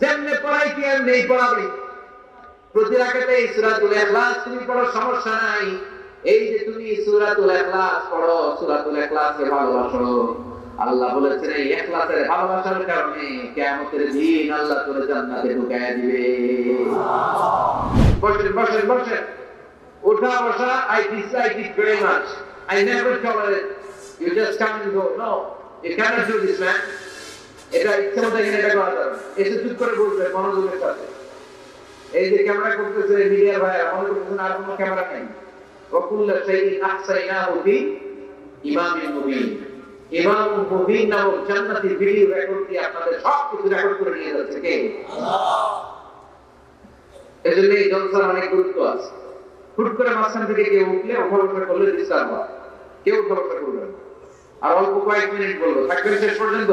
যেমনে কি এমনি পড়াবে। প্রতি রাখাতে এই সূরাতুল ইখলাস তুমি পড়ো, সমস্যা নাই। এই যে তুমি সূরাতুল ইখলাস পড়ো, সূরাতুল ইখলাসকে ভালোবাসো। আল্লাহ বলেছেন এই ইখলাসের ভালোবাসার কারণে কিয়ামতের দিন আল্লাহ তোরে জান্নাতে ঢুকায় দিবে। বসেন বসেন বসেন। ওঠা, বসা I dislike it very much I never tolerate you just come and go no you cannot do this man এটা ইচ্ছা মতো এখানে এটা করা যাবে এসে চুপ করে বলবে মনোযোগের সাথে এই যে ক্যামেরা করতেছে মিডিয়া ভাইয়া মনে করতেছেন আর কোনো ক্যামেরা নাই। ওকুল্লা সেই আকসাইনা হবি ইমাম মুবিন। ইমাম মুবিন নামক জান্নাতি ভিডিও রেকর্ড দিয়ে আপনাদের সব কিছু রেকর্ড করে নিয়ে যাচ্ছে কে? এজন্য এই জলসার অনেক গুরুত্ব আছে। হুট করে মাঝখান থেকে কেউ উঠলে অপলক্ষা করলে ডিস্টার্ব হয়। কেউ অপলক্ষা করবে আর অল্প কয়েক মিনিট বলব। থাকবেন শেষ পর্যন্ত?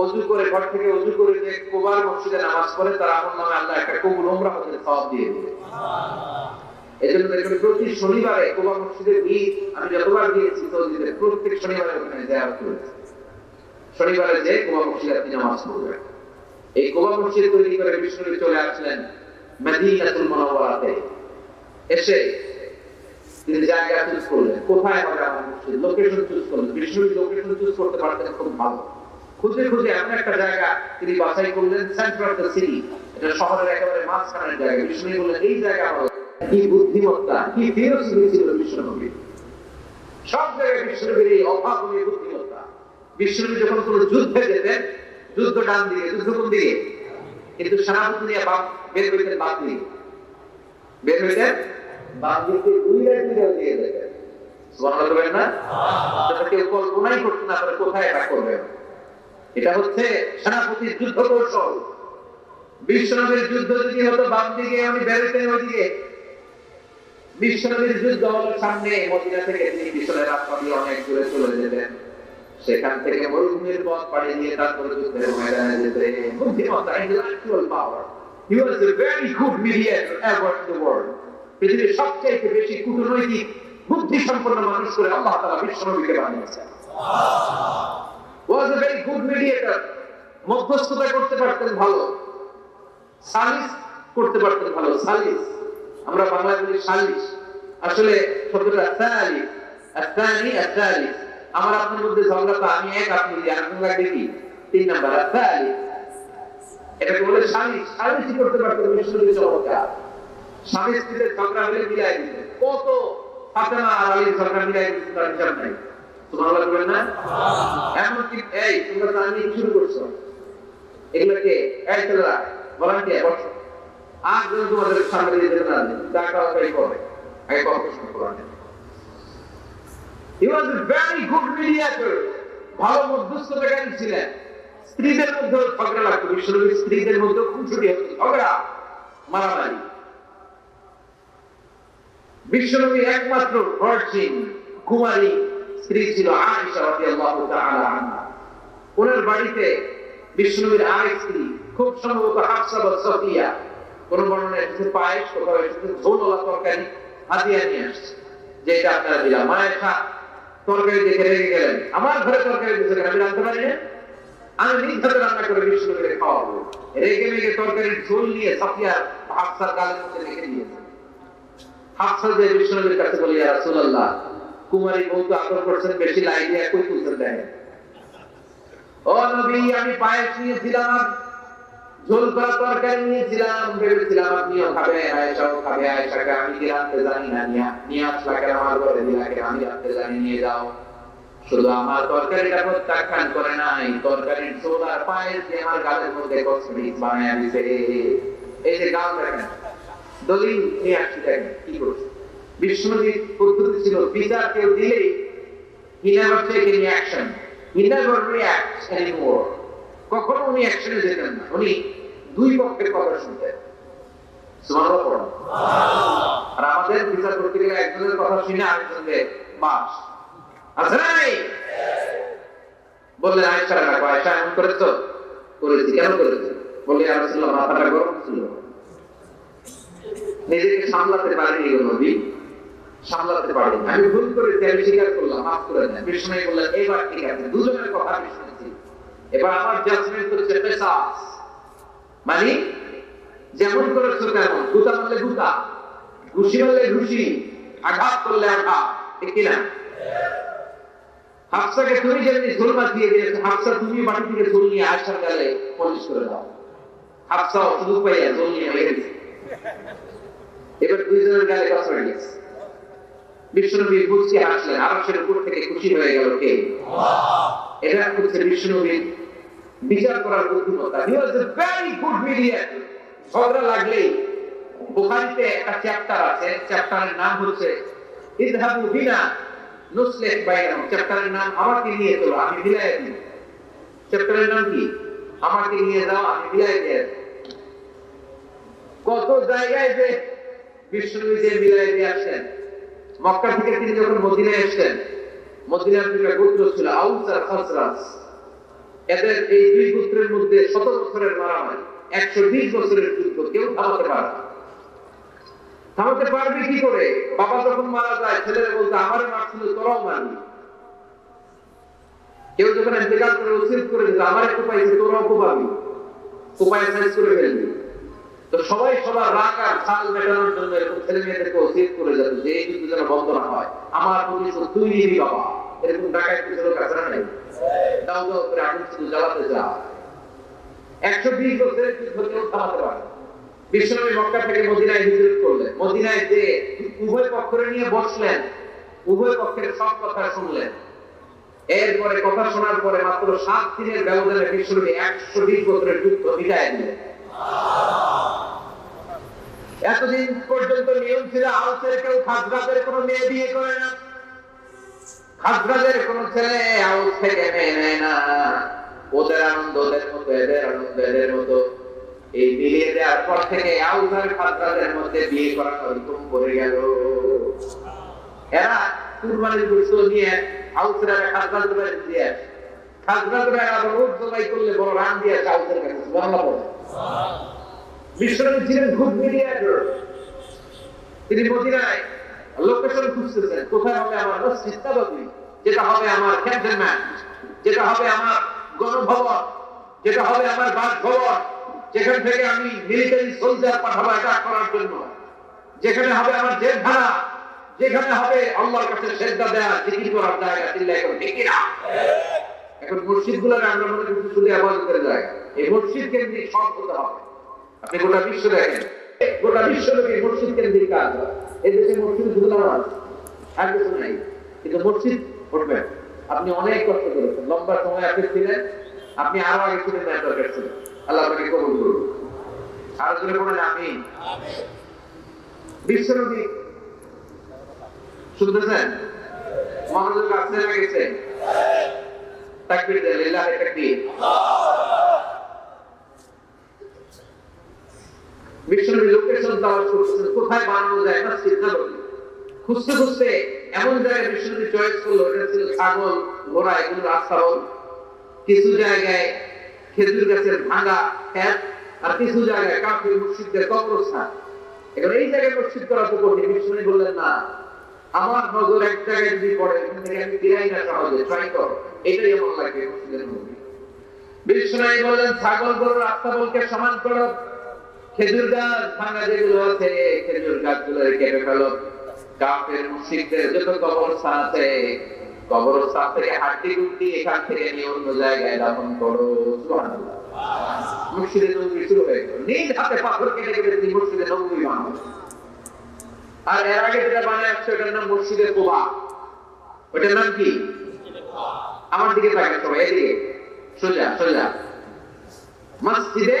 অজু করে, ঘর থেকে অজু করে যে কোবার মসজিদে নামাজ পড়ে, তার আমল নামে আল্লাহ একটা কবুল ওমরা হতে সওয়াব দিয়ে দিবে। এই জন্য দেখবেন প্রতি শনিবারে কোবা ঈদ, আমি যতবার গিয়েছি প্রত্যেক শনিবারে ওখানে শনিবারে যে কোবা মসজিদে আপনি নামাজ পড়বেন। এই কোবা তৈরি করে চলে আসলেন মদিনাতুল এসে জায়গা চুজ কোথায় হবে আমার লোকেশন চুজ করলেন। বিষ্ণুনবী লোকেশন চুজ করতে পারতেন খুব ভালো। খুঁজে খুঁজে এমন একটা জায়গা তিনি বাছাই করলেন সেন্টার অফ দ্য সিটি এটা শহরের একেবারে মাঝখানের জায়গা। বিষ্ণুনবী বললেন এই জায়গা আমার কি বুদ্ধিমত্তা কি ফিরোসিটি ছিল বিষ্ণুনবী সব জায়গায় বিষ্ণুনবীর এই অভাবনীয় বুদ্ধিমত্তা। বিষ্ণুনবী যখন কোনো যুদ্ধে যেতেন যুদ্ধ ডান দিকে যুদ্ধ কোন দিকে? কিন্তু সেনাপতি নিয়ে বাম বের হইতেন দিকে। বের হইতেন দিকে দুই দিয়ে দিয়ে যেতেন। সুবহানাল্লাহ না? কেউ কল্পনাই করতে না পারে কোথায় এটা করবে এটা হচ্ছে সেনাপতির যুদ্ধ কৌশল। বিশ্বনবীর যুদ্ধ যদি হতো বাম দিকে, আমি বেরোতেন ওইদিকে। বিশ্বনবীর যুদ্ধ হলো সামনে মদিনা থেকে তিনি পিছনের রাস্তা দিয়ে অনেক দূরে চলে যেতেন। সেখান থেকে মরুভূমির পথ পাড়ি দিয়ে তারপরে যুদ্ধের ময়দানে যেতে। বুদ্ধিমত্তা power he was a very good mediator ever in the world পৃথিবীর সবচেয়ে বেশি কূটনৈতিক বুদ্ধি সম্পন্ন মানুষ করে আল্লাহ তাআলা বিশ্বনবীকে বানিয়েছেন। Was a very good mediator. মধ্যস্থতা করতে পারতেন ভালো। সালিস করতে পারতেন ভালো। সালিস আমরা বাংলায় বলি সালিস আসলে শব্দটা সালিস আসানি আসালিস আমার আপনার মধ্যে ঝগড়া তো আমি এক, আপনি দুই আরেকজন লাগবে কি? তিন নাম্বার আসালিস এটাকে বলে সালিস সালিসই করতে পারতেন বিষ্ণুদেব চমৎকার। স্বামী স্ত্রীদের ঝগড়া হলে মিলাই দিতেন। কত ফাতেমা আর আলীর ঝগড়া মিলাই দিতেন তার হিসাব নাই। তোমার লাগবে না? এমনকি এই তোমরা তো শুরু করছ। এগুলোকে এই ছেলেরা ভলান্টিয়ার বসো আর যেন তোমাদের সামনে দিয়ে না দেখা ওটাই করে আগে কত করা He was a very good mediator. ভালো মধ্যস্থতাকারী ছিলেন। স্ত্রীদের মধ্যে ঝগড়া লাগতো বিশ্বনবী স্ত্রীদের মধ্যে খুনসুটি হতো। ঝগড়া মারামারি। বিশ্বনবী একমাত্র ভার্জিন কুমারী। স্ত্রী ছিল ওনার বাড়িতে বিষ্ণুবীর আরেক স্ত্রী, খুব সম্ভবত হাফসা বা কোন বর্ণনা এসেছে পায়েস, কোথাও এসেছে ঝোলওয়ালা তরকারি হাতিয়া নিয়ে আসছে। যেটা আপনারা দিলাম। মায়ের খা তরকারি দেখে রেগে গেলেন। আমার ঘরে তরকারি কেন? আমি পারি না? আমি নিজ হাতে রান্না করে খাওয়াবো। রেগে ঝোল নিয়ে হাফসার গালের মধ্যে রেখে দিয়েছে। হাফসা যে বিষ্ণুবীর কাছে বলি রাসূলুল্লাহ কুমারী বউ তো আকর করছেন বেশি লাই দিয়ে কই তুলছেন দেখেন ও নবী আমি পায়েস নিয়েছিলাম আর ঝোল করা তরকারি নিয়েছিলাম ভেবেছিলাম আপনিও খাবে আয়েশাও খাবে আয়েশাকে আমি কি রাখতে জানি না নিয়ে নিয়ে আসলা কেন আমার ঘরে দিলাকে আমি রাখতে জানি নিয়ে যাও শুধু আমার তরকারিটা প্রত্যাখ্যান করে নাই তরকারির ঝোল আর পায়েস দিয়ে আমার গালের মধ্যে কসমিক বানায় দিছে এই যে গাল দেখেন দলিল নিয়ে আসছি দেখেন কি করছে বিষ্ণুজির পদ্ধতি ছিল, বিচার কেউ দিলেই he never take any action he never reacts anymore কখনো উনি অ্যাকশনে যেতেন না। উনি দুই পক্ষের কথা শুনতেন নিজেকে সামলাতে পারেনি সামলাতে পারেনি আমি ভুল করেছি, আমি স্বীকার করলাম, মাফ করে দেন। বিষ্ণু বললেন এবার ঠিক আছে, দুজনের কথা আমি শুনেছি। এবার আমার জাজমেন্ট হচ্ছে পেশাস মানে যেমন করেছ তেমন, গুতা মারলে গুতা, ঘুষি মারলে ঘুষি, আঘাত করলে আঘাত, ঠিক কিনা? হাফসাকে তুমি যেমনি দিয়েছ, হাফসা তুমি থেকে ঝোল নিয়ে আসার গেলে পলিশ করে দাও। পাইয়া ঝোল নিয়ে এবার দুইজনের গালে কথা গেছে। বিষ্ণুনবী বুঝতে হাসলেন আরশের উপর থেকে খুশি হয়ে গেল কে? এটা হচ্ছে বিষ্ণুনবীর বিচার করার বুদ্ধিমত্তা। হি ওয়াজ এ ভেরি গুড মিডিয়ার ঝগড়া লাগলেই বুখারীতে একটা চ্যাপ্টার আছে চ্যাপ্টারের নাম হচ্ছে ইযহাবু বিনা নুসলিহ বাইনাহুম চ্যাপ্টারের নাম আমাকে নিয়ে চলো আমি মিলাই দিই। চ্যাপ্টারের নাম কি? আমাকে নিয়ে যাও আমি মিলাই দিয়ে কত জায়গায় যে বিষ্ণুবী যে মিলাই দিয়ে আসেন। মক্কা থেকে তিনি যখন মদিনায় এসেছেন, মদিনার দুইটা গোত্র ছিল আউস আর খাসরাস এদের এই দুই গোত্রের মধ্যে শত বছরের মারামারি, একশো বিশ বছরের যুদ্ধ কেউ থামাতে পারে। থামাতে পারবে কি করে? বাবা যখন মারা যায়, ছেলেরা বলতে, আমার মারছিল, তোরাও মারবি। কেউ যখন ইন্তেকাল করে উচিত করে দিল, আমার একটু পাইছে তোরাও কোপাবি। কোপায় সাইজ করে ফেলবি। তো সবাই সবার রাগ আর ছাল মেটানোর জন্য এরকম ছেলে মেয়েদেরকে ওসিয়ত করে যেত যে এই যুদ্ধ যেন বন্ধ না হয়। আমার প্রতিশোধ তুই নিবি বাবা। এরকম ডাকায় কিছু লোক আছে না করে শুধু জ্বালাতে যা। একশো বিশ বছরের যুদ্ধ কেউ থামাতে পারে। বিশ্বনবী মক্কা থেকে মদিনায় হিজরত করলেন। মদিনায় যে উভয় পক্ষরে নিয়ে বসলেন, উভয় পক্ষের সব কথা শুনলেন। এরপরে কথা শোনার পরে মাত্র সাত দিনের ব্যবধানে বিশ্বনবী একশো বিশ বছরের যুদ্ধ দিলেন। এতদিন পর্যন্ত নিয়ম ছিল আউসের কেউ খাসগাতের কোনো মেয়ে বিয়ে করে না। খাসগাতের কোনো ছেলে আউস থেকে মেয়ে নেয় না। ওদের আনন্দ ওদের মতো, এদের আনন্দ এদের মতো। এই মিলিয়ে দেওয়ার পর থেকে আউস আর খাসগাতের মধ্যে বিয়ে গেল। এরা কুরবানির গোশত নিয়ে আউসের আর বাড়ি দিয়ে আবার জবাই করলে বড় রান দিয়ে আউসের কাছে। বিশ্বনবী ছিলেন খুব তিনি মদিনায় লোকেশন কোথায় হবে আমার মসজিদ? নাববী যেটা হবে আমার ক্যান্টনমেন্ট যেটা হবে আমার গণভবন। যেটা হবে আমার বাসভবন। যেখান থেকে আমি মিলিটারি সোলজার পাঠাবো অ্যাটাক করার জন্য। যেখানে হবে আমার জেলখানা। যেখানে হবে আল্লাহর কাছে সেজদা দেয়া, জিকির করার জায়গা চিল্লাই করে ঠিক না এখন মসজিদগুলোর আমরা মনে করছি শুধু আবাদতের জায়গা এই মসজিদ কেন্দ্রিক সব হতে হবে। আপনি গোটা বিশ্ব দেখেন। গোটা বিশ্ব লোকে মসজিদ কেন্দ্রিক কাজ হয় এই দেশে মসজিদ শুধু নামাজ, আর কিছু নাই। কিন্তু মসজিদ উঠবেন আপনি অনেক কষ্ট করেছেন। লম্বা সময় আপনি ছিলেন, আপনি আরও আগে ছিলেন না দরকার ছিল। আল্লাহ আপনাকে কবুল করুন। আর জন্য বলেন আমি বিশ্বনবী শুনতেছেন? মনোযোগ আসতে লেগেছে তাকবীর দেন, লিল্লাহি তাকবীর। বিষ্ণুবী লোকেশন তালাশ কোথায় বানানো যায় মসজিদ নববী খুঁজতে খুঁজতে এমন জায়গায় চয়েস করল, এটা ছিল ছাগল, ঘোড়া, এগুলো রাস্তা হল কিছু জায়গায় খেজুর গাছের ভাঙা আর কিছু জায়গায় মুর্শিদদের কবরস্থান। এবার এই জায়গায় মসজিদ করা তো কঠিন বললেন, না, আমার নজর এক জায়গায় যদি পড়ে, এখান থেকে আমি না সহজে, ট্রাই কর। এটাই এমন লাগে মসজিদের মধ্যে। বললেন, ছাগল গরু রাস্তা বলকে সমান করো। খেজুর গাছ ভাঙা যেগুলো আছে, খেজুর গাছগুলো কেটে ফেলো। কাপের মুশরিকদের যত কবরস্থান আছে। হাড্ডি গুড্ডি এখান থেকে নিয়ে অন্য জায়গায় করো। নবী শুরু হয়ে গেল। নিজ হাতে পাথর কেটে কেটে নবী আর এর আগে যেটা বানায় আসছে ওটার নাম মুর্শিদে কোবা। ওটার নাম কি? আমার দিকে তাকান সবাই, এদিকে। সোজা সোজা। মসজিদে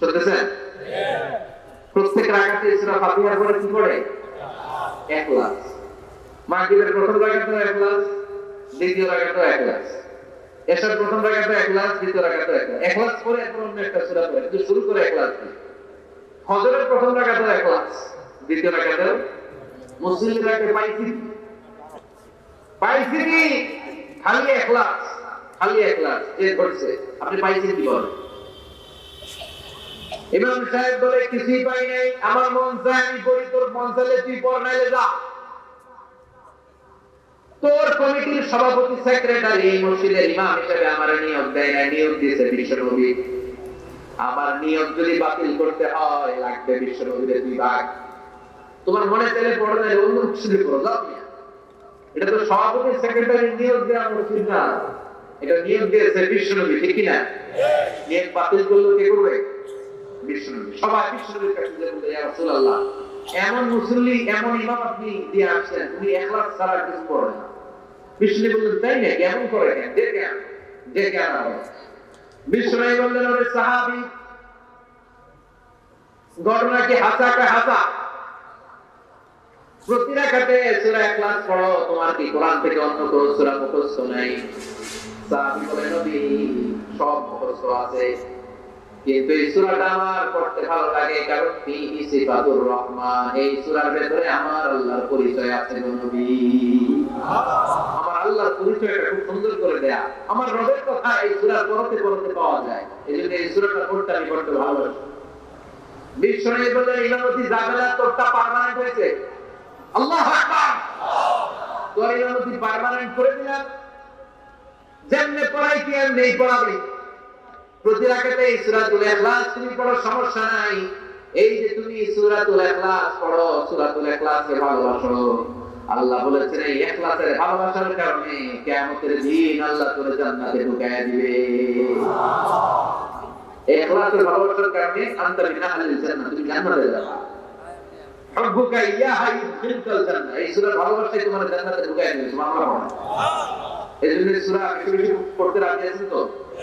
শুনতেছেন প্রত্যেক রাকাতে সূরা ফাতিহার পরে কি পড়ে? ইখলাস মাগরিবের প্রথম রাকাতে ইখলাস দ্বিতীয় রাকাতে ইখলাস এশার প্রথম রাকাতে ইখলাস দ্বিতীয় রাকাতে ইখলাস ইখলাস পরে এরপর অন্য একটা সূরা পড়ে। কিন্তু শুরু করে ইখলাস দিয়ে। ফজরের প্রথম রাকাতে ইখলাস দ্বিতীয় রাকাতে মুসলিমরাকে পাইছি পাইছি কি? খালি খালি করছে আপনি পাইছেন কি বলেন? ইমাম সাহেব বলে, কিছুই পাই নাই, আমার মন চায় আমি করি তোর মন চাইলে তুই নাইলে যা। তোর কমিটির সভাপতি, সেক্রেটারি এই মসজিদের ইমাম হিসেবে আমার নিয়োগ দেয় না নিয়োগ দিয়েছে বিশ্বনবী। আমার নিয়োগ যদি বাতিল করতে হয়, লাগবে বিশ্বনবীর বিভাগ তোমার মনে চাইলে পড়ে নাই অন্য মসজিদে পড়ো, যাও এটা তো সভাপতি, সেক্রেটারি নিয়োগ দেওয়া মসজিদ না। এটা নিয়োগ দিয়েছে বিশ্বনবী, ঠিক কিনা? নিয়োগ বাতিল করলে কে করবে? সবাই বিশ্বনবীর কাছে রাসূলুল্লাহ, এমন মুসল্লি, এমন ইমাম আপনি দিয়ে আসছেন উনি একলাস ছাড়া কিছু পড়েন না। বিশ্বনবী বললেন, তাই না কেমন করে কেন? যে কেন যে কেন বিশ্বনবী বললেন, ওরে সাহাবী, ঘটনা কি হাসা কা হাসা? প্রতি রাখাতে সূরা ইখলাস পড়ো, তোমার কি কোরআন থেকে অন্য কোন সূরা মুখস্থ নাই? সাহাবী বলে নবী, সব মুখস্থ আছে। কিন্তু এই সূরাটা আমার পড়তে ভালো লাগে, কারণ ফিহি সিফাতুর রহমান। এই সূরার ভেতরে আমার আল্লাহর পরিচয় আছে নবী। আমার আল্লাহর পরিচয়টা খুব সুন্দর করে দেয়া। আমার রবের কথা এই সূরা পড়তে পড়তে পাওয়া যায়। এই জন্য এই সূরাটা পড়তে আমি পড়তে ভালোবাসি। বিশ্বনবী বললেন ইমামতি জাবেলা তোরটা পার্মানেন্ট হয়েছে। আল্লাহ আকবার! তোর ইমামতি পার্মানেন্ট করে দিলাম। যেমনে পড়াই কি আর নেই পড়াবে। প্রতি রাখাতে এই সূরাতুল ইখলাস, তুমি পড়ো, সমস্যা নাই। এই যে তুমি সূরাতুল ইখলাস পড়ো, সূরাতুল ইখলাসকে ভালোবাসো। আল্লাহ বলেছেন এই ইখলাসের ভালোবাসার কারণে কিয়ামতের দিন আল্লাহ তোরে জান্নাতে ঢুকায় দিবে। এই ইখলাসের ভালোবাসার কারণে আনতা মিন আহলিল জান্নাহ, তুমি জান্নাতে যাবা। হুব্বুকা ইয়াহা ইউদখিলুকাল জান্নাহ, এই সূরার ভালোবাসাই তোমার জান্নাতে ঢুকায় দিবে, সুবহানাল্লাহ। এই জন্য সূরা বেশি বেশি পড়তে রাজি আছেন তো?